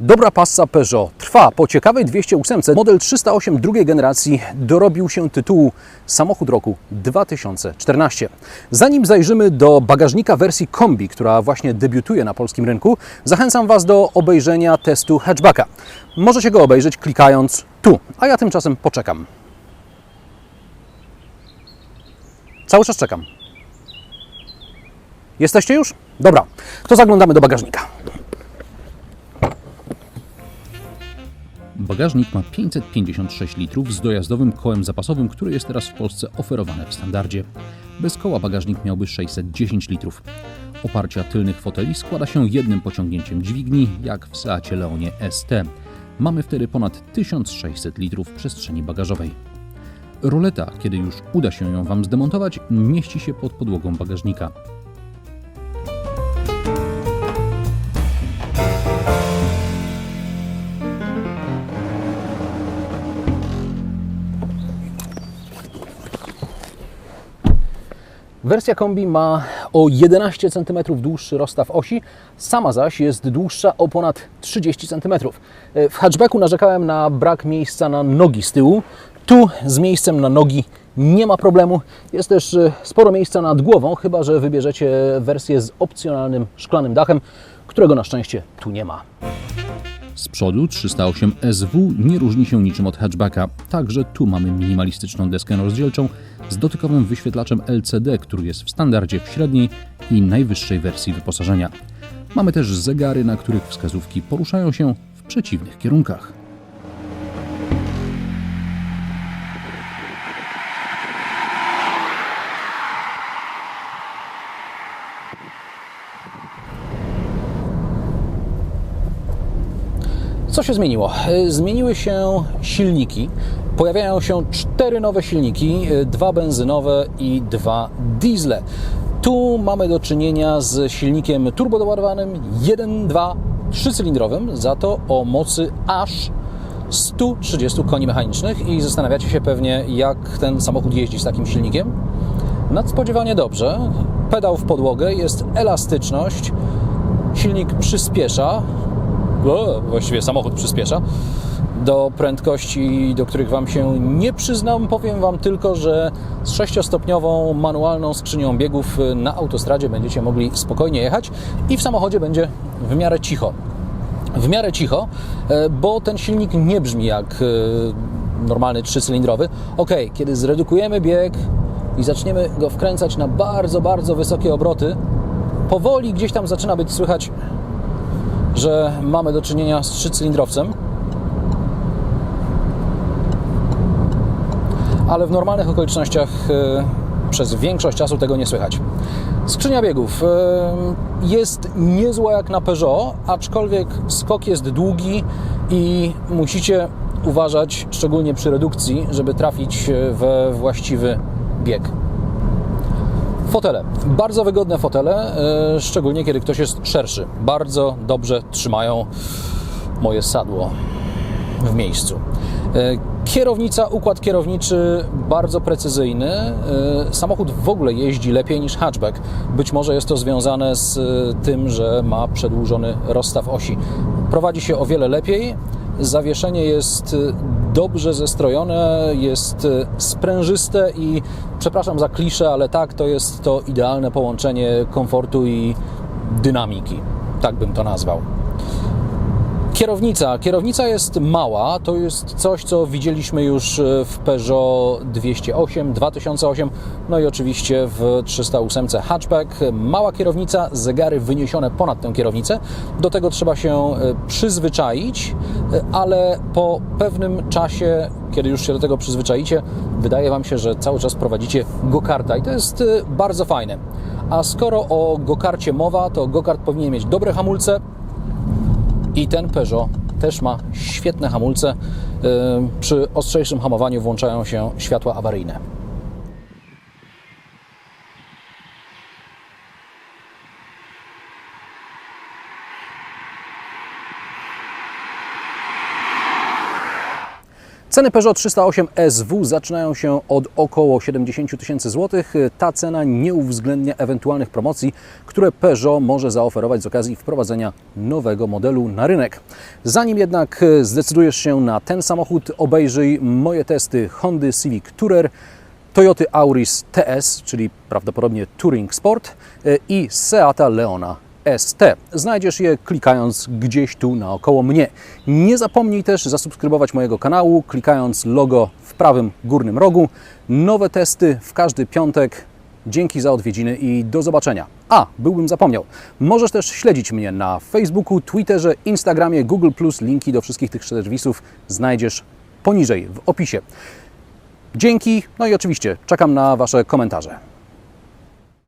Dobra passa Peugeot trwa. Po ciekawej 208 model 308 drugiej generacji dorobił się tytułu Samochód roku 2014. Zanim zajrzymy do bagażnika wersji kombi, która właśnie debiutuje na polskim rynku, zachęcam Was do obejrzenia testu hatchbacka. Możecie go obejrzeć klikając tu, a ja tymczasem poczekam. Cały czas czekam. Jesteście już? Dobra, to zaglądamy do bagażnika. Bagażnik ma 556 litrów z dojazdowym kołem zapasowym, który jest teraz w Polsce oferowane w standardzie. Bez koła bagażnik miałby 610 litrów. Oparcia tylnych foteli składa się jednym pociągnięciem dźwigni, jak w Seacie Leonie ST. Mamy wtedy ponad 1600 litrów przestrzeni bagażowej. Roleta, kiedy już uda się ją Wam zdemontować, mieści się pod podłogą bagażnika. Wersja kombi ma o 11 cm dłuższy rozstaw osi, sama zaś jest dłuższa o ponad 30 cm. W hatchbacku narzekałem na brak miejsca na nogi z tyłu. Tu z miejscem na nogi nie ma problemu. Jest też e, sporo miejsca nad głową, chyba że wybierzecie wersję z opcjonalnym szklanym dachem, którego na szczęście tu nie ma. Z przodu 308 SW nie różni się niczym od hatchbacka. Także tu mamy minimalistyczną deskę rozdzielczą z dotykowym wyświetlaczem LCD, który jest w standardzie w średniej i najwyższej wersji wyposażenia. Mamy też zegary, na których wskazówki poruszają się w przeciwnych kierunkach. Co się zmieniło? Y, Zmieniły się silniki. Pojawiają się cztery nowe silniki, y, dwa benzynowe i dwa diesle. Tu mamy do czynienia z silnikiem turbodoładowanym 1.2 trzycylindrowym, za to o mocy aż 130 koni mechanicznych i zastanawiacie się pewnie, jak ten samochód jeździ z takim silnikiem. Nadspodziewanie dobrze. Pedał w podłogę, jest elastyczność, silnik przyspiesza, o, właściwie samochód przyspiesza do prędkości, do których Wam się nie przyznam. Powiem Wam tylko, że z sześciostopniową manualną skrzynią biegów na autostradzie będziecie mogli spokojnie jechać i w samochodzie będzie w miarę cicho. W miarę cicho, e, bo ten silnik nie brzmi jak e, normalny trzycylindrowy. Ok, kiedy zredukujemy bieg i zaczniemy go wkręcać na bardzo, bardzo wysokie obroty, powoli gdzieś tam zaczyna być słychać że mamy do czynienia z trzycylindrowcem. Ale w normalnych okolicznościach e, przez większość czasu tego nie słychać. Skrzynia biegów e, jest niezła jak na Peugeot, aczkolwiek skok jest długi i musicie uważać, szczególnie przy redukcji, żeby trafić we właściwy bieg. Fotele. Bardzo wygodne fotele, e, szczególnie kiedy ktoś jest szerszy. Bardzo dobrze trzymają moje sadło w miejscu. E, Kierownica, układ kierowniczy bardzo precyzyjny. E, Samochód w ogóle jeździ lepiej niż hatchback. Być może jest to związane z tym, że ma przedłużony rozstaw osi. Prowadzi się o wiele lepiej. Zawieszenie jest dobrze zestrojone, jest e, sprężyste i przepraszam za kliszę, ale tak, to jest to idealne połączenie komfortu i dynamiki. Tak bym to nazwał. Kierownica. Kierownica jest mała. To jest coś, co widzieliśmy już e, w Peugeot 208, 2008, no i oczywiście w 308 hatchback. Mała kierownica, zegary wyniesione ponad tę kierownicę. Do tego trzeba się e, przyzwyczaić, e, ale po pewnym czasie, kiedy już się do tego przyzwyczaicie, wydaje Wam się, że cały czas prowadzicie go-karta i to jest bardzo fajne. A skoro o go-karcie mowa, to go-kart powinien mieć dobre hamulce, i ten Peugeot też ma świetne hamulce. Przy ostrzejszym hamowaniu włączają się światła awaryjne. Ceny Peugeot 308 SW zaczynają się od około 70 tysięcy złotych. Ta cena nie uwzględnia ewentualnych promocji, które Peugeot może zaoferować z okazji wprowadzenia nowego modelu na rynek. Zanim jednak zdecydujesz się na ten samochód, obejrzyj moje testy Hondy Civic Tourer, Toyota Auris TS, czyli prawdopodobnie Touring Sport e, i Seata Leona ST. Znajdziesz je klikając gdzieś tu naokoło mnie. Nie zapomnij też zasubskrybować mojego kanału, klikając logo w prawym górnym rogu. Nowe testy w każdy piątek. Dzięki za odwiedziny i do zobaczenia. A, byłbym zapomniał. Możesz też śledzić mnie na Facebooku, Twitterze, Instagramie, Google+. Linki do wszystkich tych serwisów znajdziesz poniżej w opisie. Dzięki, no i oczywiście czekam na Wasze komentarze.